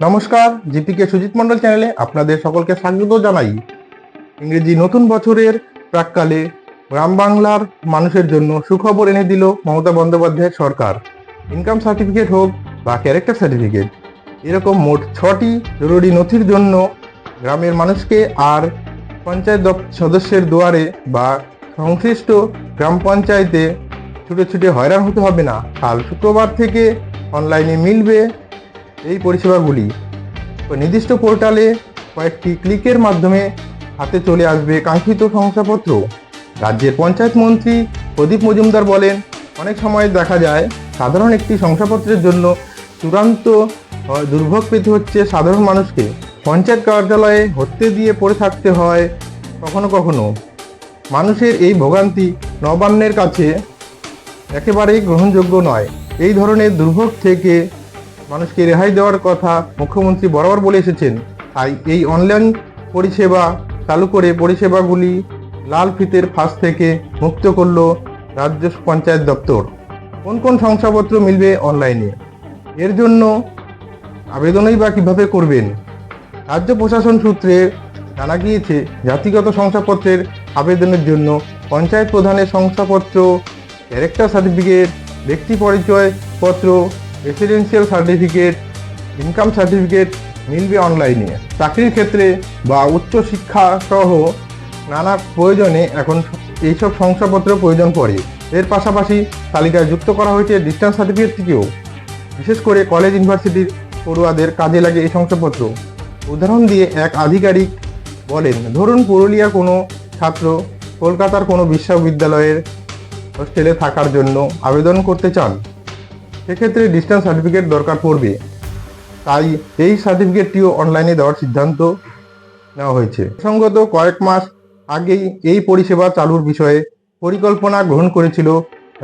নমস্কার, জিপিকে সুজিত মন্ডল চ্যানেলে আপনাদের সকলকে স্বাগত জানাই। ইংরেজি নতুন বছরের প্রাককালে গ্রাম বাংলার মানুষের জন্য সুখবর এনে দিল মমতা বন্দ্যোপাধ্যায়ের সরকার। ইনকাম সার্টিফিকেট হোক বা ক্যারেক্টার সার্টিফিকেট, এরকম মোট ছটি জরুরি নথির জন্য গ্রামের মানুষকে আর পঞ্চায়েত সদস্যের দুয়ারে বা সংশ্লিষ্ট গ্রাম পঞ্চায়েতে ছুটে ছুটে হয়রান হতে হবে না। কাল শুক্রবার থেকে অনলাইনে মিলবে এই পরিষেবাগুলি নির্দিষ্ট পোর্টালে কয়েকটি ক্লিকের মাধ্যমে হাতে চলে আসবে। কাঙ্ক্ষিত শংসাপত্র। রাজ্যের পঞ্চায়েত মন্ত্রী প্রদীপ মজুমদার বলেন, অনেক সময় দেখা যায় সাধারণ একটি শংসাপত্রের জন্য চূড়ান্ত দুর্ভোগ পেতে হচ্ছে সাধারণ মানুষকে। পঞ্চায়েত কার্যালয়ে হত্যে দিয়ে পড়ে থাকতে হয় কখনো কখনো। মানুষের এই ভোগান্তি নবান্নের কাছে একেবারেই গ্রহণযোগ্য নয়। এই ধরনের দুর্ভোগ থেকে মানুষকে রেহাই দেওয়ার কথা মুখ্যমন্ত্রী বরাবর বলে এসেছেন। তাই এই অনলাইন পরিষেবা চালু করে পরিষেবাগুলি লাল ফিতের ফাঁস থেকে মুক্ত করল রাজ্য পঞ্চায়েত দপ্তর। কোন কোন শংসাপত্র মিলবে অনলাইনে? এর জন্য আবেদনই বা কীভাবে করবেন? রাজ্য প্রশাসন সূত্রে জানা গিয়েছে, জাতিগত শংসাপত্রের আবেদনের জন্য পঞ্চায়েত প্রধানের শংসাপত্র ক্যারেক্টার সার্টিফিকেট ব্যক্তি পরিচয় পত্র রেসিডেন্সিয়াল সার্টিফিকেট ইনকাম সার্টিফিকেট মিলবে অনলাইনে চাকরির ক্ষেত্রে বা উচ্চশিক্ষা সহ নানা প্রয়োজনে এখন এইসব শংসাপত্র প্রয়োজন পড়ে। এর পাশাপাশি তালিকায় যুক্ত করা হয়েছে ডিস্টেন্স সার্টিফিকেটটিকেও বিশেষ করে কলেজ ইউনিভার্সিটির পড়ুয়াদের কাজে লাগে এই শংসাপত্র। উদাহরণ দিয়ে এক আধিকারিক বলেন, ধরুন পুরুলিয়ার কোনো ছাত্র কলকাতার কোনো বিশ্ববিদ্যালয়ের হোস্টেলে থাকার জন্য আবেদন করতে চান। সেক্ষেত্রে ডিস্টেন্স সার্টিফিকেট দরকার পড়বে। তাই এই সার্টিফিকেটটিও অনলাইনে দেওয়ার সিদ্ধান্ত নেওয়া হয়েছে। সঙ্গত কয়েক মাস আগেই এই পরিষেবা চালুর বিষয়ে পরিকল্পনা গ্রহণ করেছিল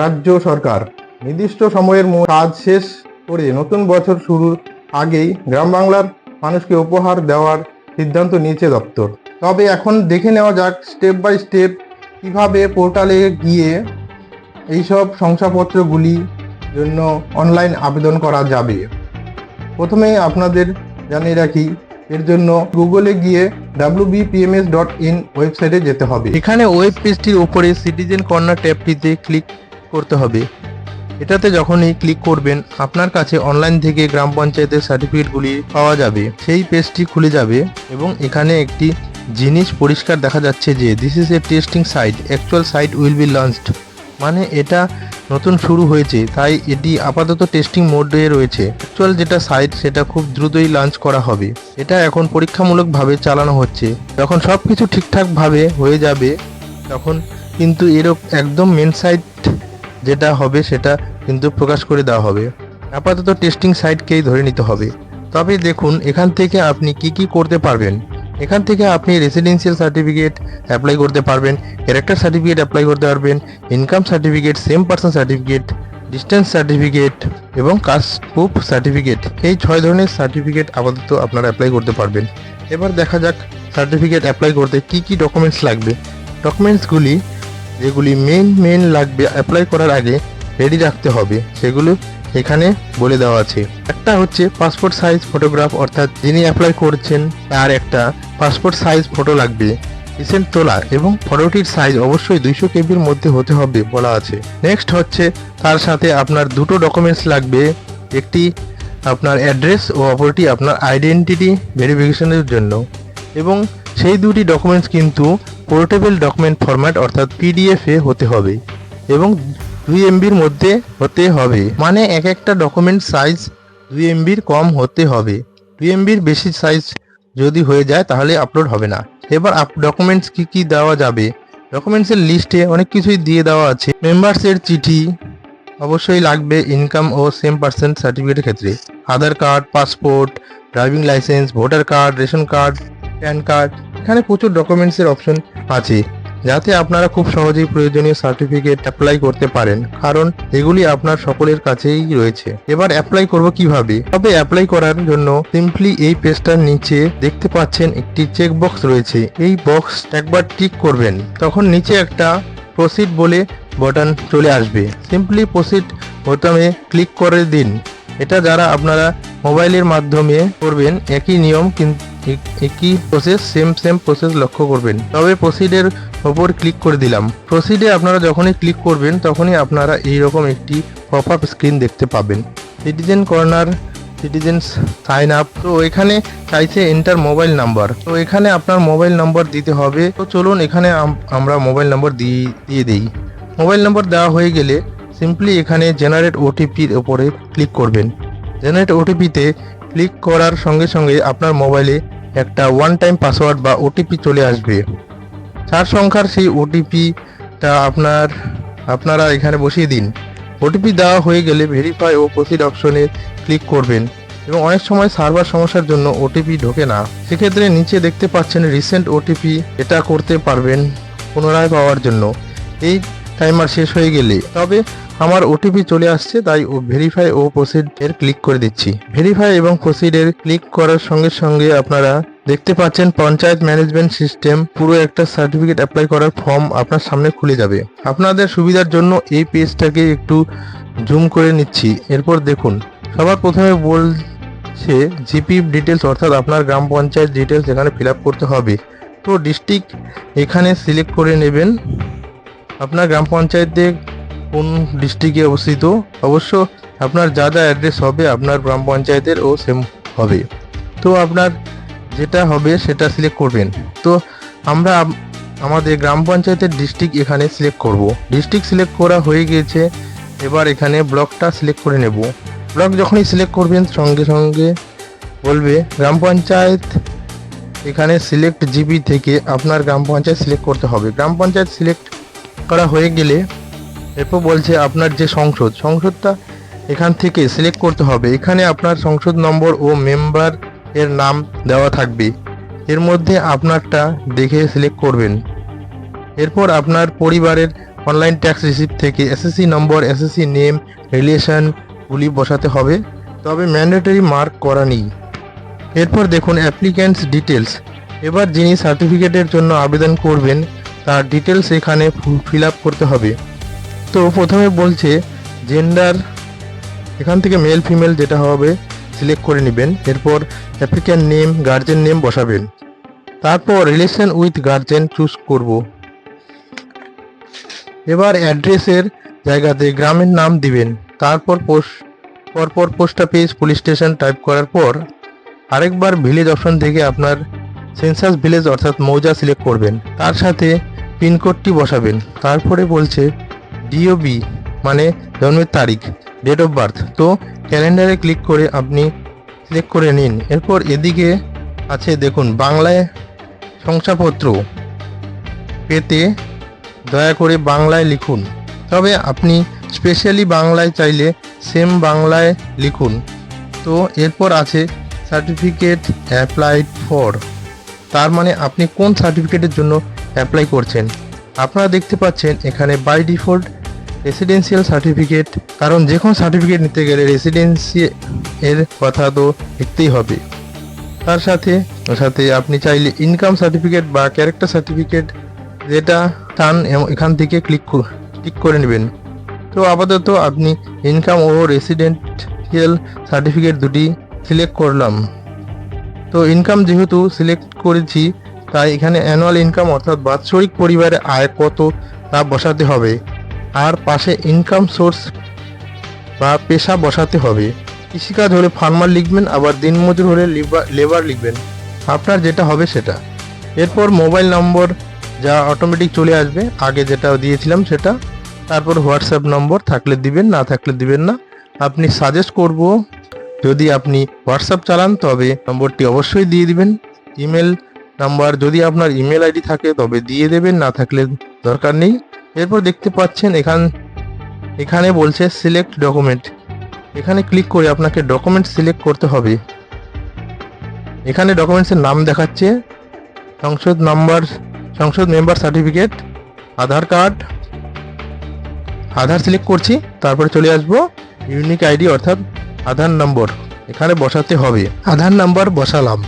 রাজ্য সরকার। নির্দিষ্ট সময়ের কাজ শেষ করে নতুন বছর শুরুর আগেই গ্রাম বাংলার মানুষকে উপহার দেওয়ার সিদ্ধান্ত নিয়েছে দপ্তর। তবে এখন দেখে নেওয়া যাক স্টেপ বাই স্টেপ কীভাবে পোর্টালে গিয়ে এইসব শংসাপত্রগুলি জন্য অনলাইন আবেদন করা যাবে। প্রথমে আপনাদের জানিয়ে রাখি, এর জন্য গুগলে গিয়ে wbpms.in ডট ইন ওয়েবসাইটে যেতে হবে। এখানে ওয়েব পেজটির উপরে সিটিজেন কর্নার ট্যাবটিতে ক্লিক করতে হবে। এটাতে যখনই ক্লিক করবেন, আপনার কাছে অনলাইন থেকে গ্রাম পঞ্চায়েতের সার্টিফিকেটগুলি পাওয়া যাবে। সেই পেজটি খুলে যাবে এবং এখানে একটি জিনিস পরিষ্কার দেখা যাচ্ছে যে this is a testing site actual site will be launched মানে এটা নতুন শুরু হয়েছে, তাই এটি আপাতত টেস্টিং মোডে রয়েছে। অ্যাকচুয়াল যেটা সাইট সেটা খুব দ্রুতই লঞ্চ করা হবে। এটা এখন পরীক্ষামূলকভাবে চালানো হচ্ছে। যখন সব কিছু ঠিকঠাকভাবে হয়ে যাবে, তখন কিন্তু এরকম একদম মেন সাইট যেটা হবে, সেটা কিন্তু প্রকাশ করে দেওয়া হবে। আপাতত টেস্টিং সাইটকেই ধরে নিতে হবে। তবে দেখুন, এখান থেকে আপনি কি কি করতে পারবেন। এখান থেকে আপনি রেসিডেন্সিয়াল সার্টিফিকেট অ্যাপ্লাই করতে পারবেন ক্যারেক্টার সার্টিফিকেট অ্যাপ্লাই করতে পারবেন income certificate same person certificate distance certificate এবং কাস্ট প্রুফ সার্টিফিকেট এই ছয় ধরনের সার্টিফিকেট আপাতত আপনারা অ্যাপ্লাই করতে পারবেন। এবার দেখা যাক সার্টিফিকেট অ্যাপ্লাই করতে কি কি ডকুমেন্টস লাগবে। ডকুমেন্টসগুলি যেগুলি মেন মেন লাগবে অ্যাপ্লাই করার আগে রেডি রাখতে হবে, সেগুলো এখানে বলে দেওয়া আছে। একটা হচ্ছে পাসপোর্ট সাইজ ফটোগ্রাফ অর্থাৎ যিনি অ্যাপ্লাই করছেন, তার একটা পাসপোর্ট সাইজ ফটো লাগবে। রিসেন্ট তোলা এবং ফটোটির সাইজ অবশ্যই দুইশো কেবির মধ্যে হতে হবে বলা আছে। নেক্সট হচ্ছে তার সাথে আপনার দুটো ডকুমেন্টস লাগবে। একটি আপনার অ্যাড্রেস ও অপরটি আপনার আইডেন্টিটি ভেরিফিকেশনের জন্য। এবং সেই দুটি ডকুমেন্টস কিন্তু পোর্টেবল ডকুমেন্ট ফরম্যাট অর্থাৎ পিডিএফ হতে হবে। এবং দুই এমবির মধ্যে হতে হবে। মানে এক একটা ডকুমেন্ট সাইজ দুই এমবির কম হতে হবে। দুই এমবির বেশি সাইজ যদি হয়ে যায় তাহলে আপলোড হবে না। এবার আপ ডকুমেন্টস কি কি দেওয়া যাবে? ডকুমেন্টসের লিস্টে অনেক কিছুই দিয়ে দেওয়া আছে। মেম্বার্সের চিঠি অবশ্যই লাগবে ইনকাম ও সেম পার্সেন্ট সার্টিফিকেটের ক্ষেত্রে। Aadhaar card passport driving licence voter card ration card PAN card এখানে প্রচুর ডকুমেন্টসের অপশন আছে। যাতে আপনারা খুব সহজেই প্রয়োজনীয় সার্টিফিকেট অ্যাপ্লাই করতে পারেন, কারণ এগুলি আপনার সকলের কাছেই রয়েছে। এবার অ্যাপ্লাই করব কীভাবে? তবে অ্যাপ্লাই করার জন্য সিম্পলি এই পেজটার নিচে দেখতে পাচ্ছেন একটি চেক বক্স রয়েছে। এই বক্স একবার টিক করবেন, তখন নিচে একটা প্রসিড বলে বটন চলে আসবে। সিম্পলি প্রসিড বোতামে ক্লিক করে দিন। এটা যারা আপনারা মোবাইলের মাধ্যমে করবেন, একই নিয়ম কিন্তু একই প্রসেস সেম সেম প্রসেস লক্ষ্য করবেন। তবে প্রসিডের ওপর ক্লিক করে দিলাম। প্রসিডে আপনারা যখনই ক্লিক করবেন, তখনই আপনারা এইরকম একটি পপ আপ স্ক্রিন দেখতে পাবেন। Citizen corner citizen sign up তো এখানে চাইছে এন্টার মোবাইল নাম্বার তো এখানে আপনার মোবাইল নাম্বার দিতে হবে। তো চলুন এখানে আম- আমরা মোবাইল নাম্বার দিয়ে দিয়ে দিই। মোবাইল নাম্বার দেওয়া হয়ে গেলে সিম্পলি এখানে জেনারেট ওটিপির ওপরে ক্লিক করবেন। জেনারেট ওটিপিতে ক্লিক করার সঙ্গে সঙ্গে আপনার মোবাইলে একটা ওয়ান টাইম পাসওয়ার্ড বা ওটিপি চলে আসবে। চার সংখ্যার সেই ওটিপিটা আপনার, আপনারা এখানে বসিয়ে দিন। ওটিপি দেওয়া হয়ে গেলে ভেরিফাই ও প্রসিড অপশনে ক্লিক করবেন এবং অনেক সময় সার্ভার সমস্যার জন্য ওটিপি ঢোকে না। সেক্ষেত্রে নিচে দেখতে পাচ্ছেন রিসেন্ট ওটিপি এটা করতে পারবেন পুনরায় পাওয়ার জন্য। এই টাইমার শেষ হয়ে গেলে। তবে আমার ওটিপি চলে আসছে, তাই ও ভেরিফাই ও প্রসিড এর ক্লিক করে দিচ্ছি। ভেরিফাই এবং প্রসিড এর ক্লিক করার সঙ্গে সঙ্গে আপনারা দেখতে পাচ্ছেন পঞ্চায়েত ম্যানেজমেন্ট সিস্টেম পুরো একটা সার্টিফিকেট অ্যাপ্লাই করার ফর্ম আপনার সামনে খুলে যাবে। আপনাদের সুবিধার জন্য এই পেজটাকে একটু জুম করে নিচ্ছি। এরপর দেখুন, সবার প্রথমে বলছে জিপি ডিটেলস অর্থাৎ আপনার গ্রাম পঞ্চায়েত ডিটেলস এখানে ফিল করতে হবে। তো ডিস্ট্রিক্ট এখানে সিলেক্ট করে নেবেন। আপনার গ্রাম পঞ্চায়েতে কোন ডিস্ট্রিক্টে অবস্থিত? অবশ্য আপনার যা যা অ্যাড্রেস হবে আপনার গ্রাম পঞ্চায়েতের ও সেম হবে। তো আপনার যেটা হবে সেটা সিলেক্ট করবেন। তো আমরা আমাদের গ্রাম পঞ্চায়েতের ডিস্ট্রিক্ট এখানে সিলেক্ট করব। ডিস্ট্রিক্ট সিলেক্ট করা হয়ে গিয়েছে এবার এখানে ব্লকটা সিলেক্ট করে নেব। ব্লক যখনই সিলেক্ট করবেন, সঙ্গে সঙ্গে বলবে, গ্রাম পঞ্চায়েত এখানে সিলেক্ট জিবি থেকে আপনার গ্রাম পঞ্চায়েত সিলেক্ট করতে হবে। গ্রাম পঞ্চায়েত সিলেক্ট করা হয়ে গেলে এরপর বলছে আপনার যে সংসদ, সংসদটা এখান থেকে সিলেক্ট করতে হবে। এখানে আপনার সংসদ নম্বর ও মেম্বার এর নাম দেওয়া থাকবে। এর মধ্যে আপনারটা দেখে সিলেক্ট করবেন। এরপর আপনার পরিবারের অনলাইন ট্যাক্স রিসিপ্ট থেকে এসএসসি নম্বর এসএসসি নেম রিলেশনগুলি বসাতে হবে। তবে ম্যান্ডেটরি মার্ক করা নেই। এরপর দেখুন অ্যাপ্লিক্যান্টস ডিটেলস এবার যিনি সার্টিফিকেটের জন্য আবেদন করবেন, তার ডিটেলস এখানে ফিল আপ করতে হবে। তো প্রথমে বলছে জেন্ডার এখান থেকে মেল ফিমেল যেটা হবে সিলেক্ট করে নেবেন। এরপর অ্যাপ্লিক্যান্ট নেম গার্জেন নেম বসাবেন। তারপর রিলেশন উইথ গার্জেন চুজ করব। এবার অ্যাড্রেসের জায়গাতে গ্রামের নাম দিবেন। তারপর পোস্ট পরপর post office police station type করার পর আরেকবার ভিলেজ অপশন থেকে আপনার সেন্সাস ভিলেজ অর্থাৎ মৌজা সিলেক্ট করবেন। তার সাথে পিনকোডটি বসাবেন। তারপরে বলছে ডিওবি মানে জন্মের তারিখ ডেট অফ বার্থ তো ক্যালেন্ডারে ক্লিক করে আপনি সিলেক্ট করে নিন। এরপর এদিকে আছে দেখুন, বাংলায় শংসাপত্র। পেতে দয়া করে বাংলায় লিখুন। তবে আপনি স্পেশালি বাংলায় চাইলে সেম বাংলায় লিখুন। তো এরপর আছে সার্টিফিকেট অ্যাপ্লাইড ফর তার মানে আপনি কোন সার্টিফিকেটের জন্য অ্যাপ্লাই করছেন? আপনারা দেখতে পাচ্ছেন এখানে বাই ডিফল্ট রেসিডেন্সিয়াল সার্টিফিকেট কারণ যে কোনো সার্টিফিকেট নিতে গেলে রেসিডেন্সি এর কথা তো লিখতেই হবে। তার সাথে সাথে আপনি চাইলে ইনকাম সার্টিফিকেট বা ক্যারেক্টার সার্টিফিকেট যেটা এম- এখান থেকে ক্লিক ক্লিক করে নেবেন। তো আপাতত আপনি ইনকাম ও রেসিডেন্সিয়াল সার্টিফিকেট দুটি সিলেক্ট করলাম। তো ইনকাম যেহেতু সিলেক্ট করেছি তাই এখানে অ্যানুয়াল ইনকাম অর্থাৎ বাৎসরিক পরিবারে আয় কত তা বসাতে হবে। আর পাশে ইনকাম সোর্স বা পেশা বসাতে হবে। কৃষিকাজ হলে ফার্মার লিখবেন, আবার দিনমজুর হলে লেবার লিখবেন। আপনার যেটা হবে সেটা। এরপর মোবাইল নম্বর যা অটোমেটিক চলে আসবে। আগে যেটা দিয়েছিলাম সেটা। তারপর হোয়াটসঅ্যাপ নম্বর থাকলে দিবেন, না থাকলে দিবেন না। আপনি সাজেস্ট করব, যদি আপনি হোয়াটসঅ্যাপ চালান, তবে নম্বরটি অবশ্যই দিয়ে দিবেন। ইমেল নাম্বার, যদি আপনার ইমেল আইডি থাকে, তবে দিয়ে দেবেন, না থাকলে দরকার নেই। এরপর দেখতে পাচ্ছেন এখান, এখানে বলছে সিলেক্ট ডকুমেন্ট এখানে ক্লিক করে আপনাকে ডকুমেন্ট সিলেক্ট করতে হবে। এখানে ডকুমেন্টসের নাম দেখাচ্ছে। সংসদ নাম্বার, সংসদ member certificate Aadhaar card. Aadhaar select করছি, তারপরে চলে আসব। ইউনিক আইডি অর্থাৎ আধার নম্বর এখানে বসাতে হবে। আধার নাম্বার বসালাম।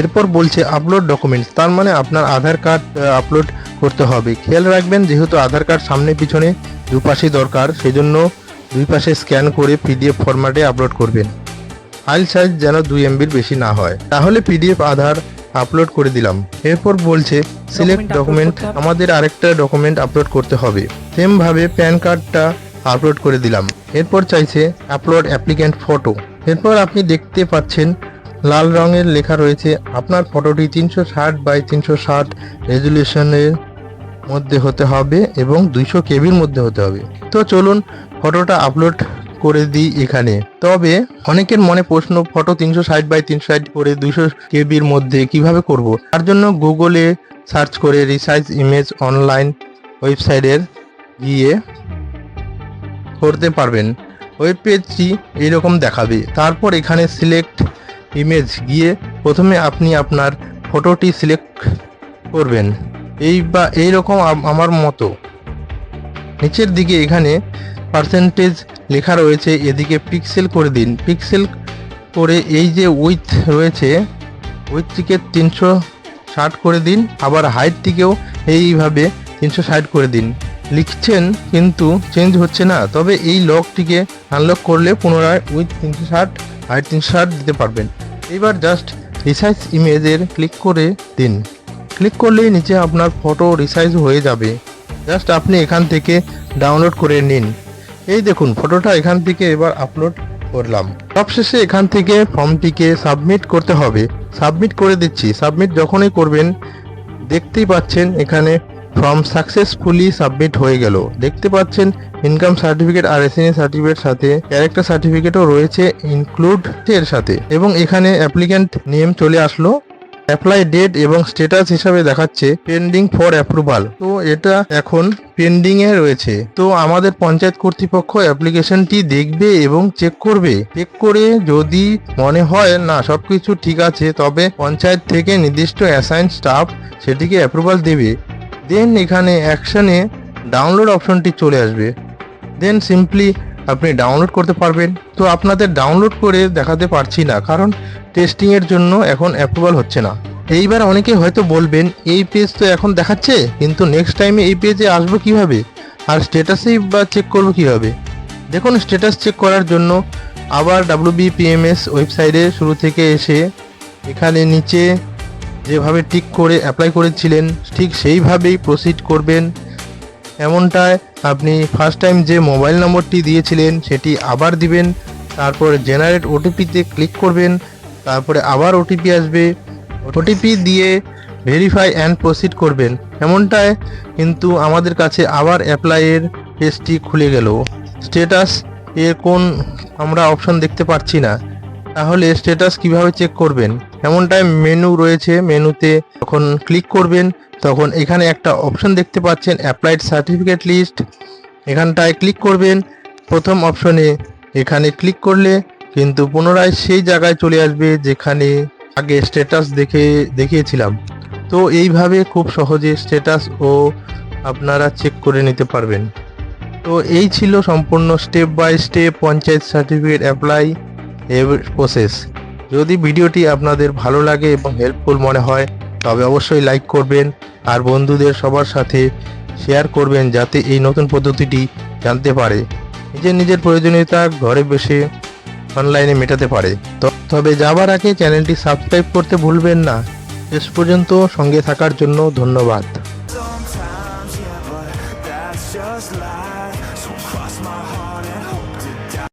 এরপর বলছে আপলোড ডকুমেন্টস তার মানে আপনার আধার কার্ড আপলোড করতে হবে। খেয়াল রাখবেন যেহেতু আধার কার্ড সামনে পিছনে দুপাশে দরকার সেজন্য দুই পাশে স্ক্যান করে পিডিএফ ফরম্যাটে আপলোড করবেন। ফাইল সাইজ যেন দুই এমবির বেশি না হয়। তাহলে পিডিএফ আধার আপলোড করে দিলাম। এরপর বলছে সিলেক্ট ডকুমেন্ট আমাদের আরেকটা ডকুমেন্ট আপলোড করতে হবে। সেম ভাবে প্যান কার্ডটা আপলোড করে দিলাম। এরপর চাইছে আপলোড অ্যাপ্লিক্যান্ট ফটো এরপর আপনি দেখতে পাচ্ছেন লাল রঙের লেখা রয়েছে, আপনার ফটোটি তিনশো ষাট বাই তিনশো ষাট রেজুলেশনের মধ্যে হতে হবে এবং দুইশো কেবির মধ্যে হতে হবে। তো চলুন ফটোটা আপলোড করে দিই এখানে। তবে অনেকের মনে প্রশ্ন, ফটো তিনশো ষাট বাই তিনশো ষাট করে দুইশো কেবির মধ্যে কীভাবে করব? তার জন্য গুগলে সার্চ করে রিসাইজ ইমেজ অনলাইন ওয়েবসাইটের গিয়ে করতে পারবেন। ওয়েব পেজটি এইরকম দেখাবে। তারপর এখানে সিলেক্ট ইমেজ গিয়ে প্রথমে আপনি আপনার ফটোটি সিলেক্ট করবেন। এই বা এইরকম আম- আমার মতো। নিচের দিকে এখানে পার্সেন্টেজ লেখা রয়েছে, এদিকে পিক্সেল করে দিন। পিক্সেল করে এই যে উইথ রয়েছে উইথটিকে তিনশো ষাট করে দিন। আবার হাইটটিকেও এইভাবে তিনশো ষাট করে দিন। লিখছেন কিন্তু চেঞ্জ হচ্ছে না, তবে এই লকটিকে আনলক করলে পুনরায় উইথ তিনশো ষাট হাইট তিনশো ষাট দিতে পারবেন। এবার জাস্ট রিসাইজ ইমেজের ক্লিক করে দিন। ক্লিক করলেই নিচে আপনার ফটো রিসাইজ হয়ে যাবে। জাস্ট আপনি এখান থেকে ডাউনলোড করে নিন। এই দেখুন ফটোটা এখান থেকে এবার আপলোড করলাম। সবশেষে এখান থেকে ফর্মটিকে সাবমিট করতে হবে। সাবমিট করে দিচ্ছি। সাবমিট যখনই করবেন, দেখতেই পাচ্ছেন এখানে ফর্ম সাকসেসফুলি সাবমিট হয়ে গেল। দেখতে পাচ্ছেন ইনকাম সার্টিফিকেট আর এসএনএ সার্টিফিকেট সাথে ক্যারেক্টার সার্টিফিকেটও রয়েছে ইনক্লুড এর সাথে। এবং এখানে অ্যাপ্লিক্যান্ট নেম চলে আসলো। অ্যাপ্লাই ডেট এবং স্ট্যাটাস হিসাবে দেখাচ্ছে পেন্ডিং ফর অ্যাপ্রুভাল তো এটা এখন পেন্ডিং এ রয়েছে। তো আমাদের পঞ্চায়েত কর্তৃপক্ষ অ্যাপ্লিকেশনটি দেখবে এবং চেক করবে। চেক করে যদি মনে হয়, না, সবকিছু ঠিক আছে, তবে পঞ্চায়েত থেকে নির্দিষ্ট অ্যাসাইন স্টাফ সেটিকে অ্যাপ্রুভাল দেবে। দেন এখানে অ্যাকশানে ডাউনলোড অপশনটি চলে আসবে। দেন সিম্পলি আপনি ডাউনলোড করতে পারবেন। তো আপনাদের ডাউনলোড করে দেখাতে পারছি না, কারণ টেস্টিংয়ের জন্য এখন অ্যাপ্রুভাল হচ্ছে না। এইবার অনেকে হয়তো বলবেন, এই পেজ তো এখন দেখাচ্ছে, কিন্তু নেক্সট টাইমে এই পেজে আসব কীভাবে? আর স্ট্যাটাসেই বা চেক করব কীভাবে? দেখুন স্ট্যাটাস চেক করার জন্য আবার ডাব্লিউবিপিএমএস ওয়েবসাইটে শুরু থেকে এসে এখানে নিচে যেভাবে টিক করে অ্যাপ্লাই করেছিলেন, ঠিক সেইভাবেই প্রসিড করবেন। এমনটায় আপনি ফার্স্ট টাইম যে মোবাইল নম্বরটি দিয়েছিলেন, সেটি আবার দিবেন, তারপর জেনারেট ওটিপিতে ক্লিক করবেন, তারপরে আবার ওটিপি আসবে। ওটিপি দিয়ে ভেরিফাই অ্যান্ড প্রসিড করবেন। এমনটায় কিন্তু আমাদের কাছে আবার অ্যাপ্লাইয়ের পেজটি খুলে গেল। স্টেটাস এর কোন আমরা অপশন দেখতে পাচ্ছি না। তাহলে স্ট্যাটাস কীভাবে চেক করবেন? এমনটায় মেনু রয়েছে মেনুতে যখন ক্লিক করবেন, তখন এখানে একটা অপশন দেখতে পাচ্ছেন অ্যাপ্লাইড সার্টিফিকেট লিস্ট এখানটায় ক্লিক করবেন, প্রথম অপশনে এখানে ক্লিক করলে কিন্তু পুনরায় সেই জায়গায় চলে আসবে যেখানে আগে স্ট্যাটাস দেখে, দেখিয়েছিলাম। তো এইভাবে খুব সহজে স্ট্যাটাস ও আপনারা চেক করে নিতে পারবেন। তো এই ছিল সম্পূর্ণ step by step panchayat certificate apply এর প্রসেস যদি ভিডিওটি আপনাদের ভালো লাগে এবং হেল্পফুল মনে হয়, তবে অবশ্যই লাইক করবেন আর বন্ধুদের সবার সাথে শেয়ার করবেন যাতে এই নতুন পদ্ধতিটি জানতে পারে। নিজের নিজের প্রয়োজনীয়তা ঘরে বসে অনলাইনে মেটাতে পারে। তবে যাবার আগে চ্যানেলটি সাবস্ক্রাইব করতে ভুলবেন না। শেষ পর্যন্ত সঙ্গে থাকার জন্য ধন্যবাদ।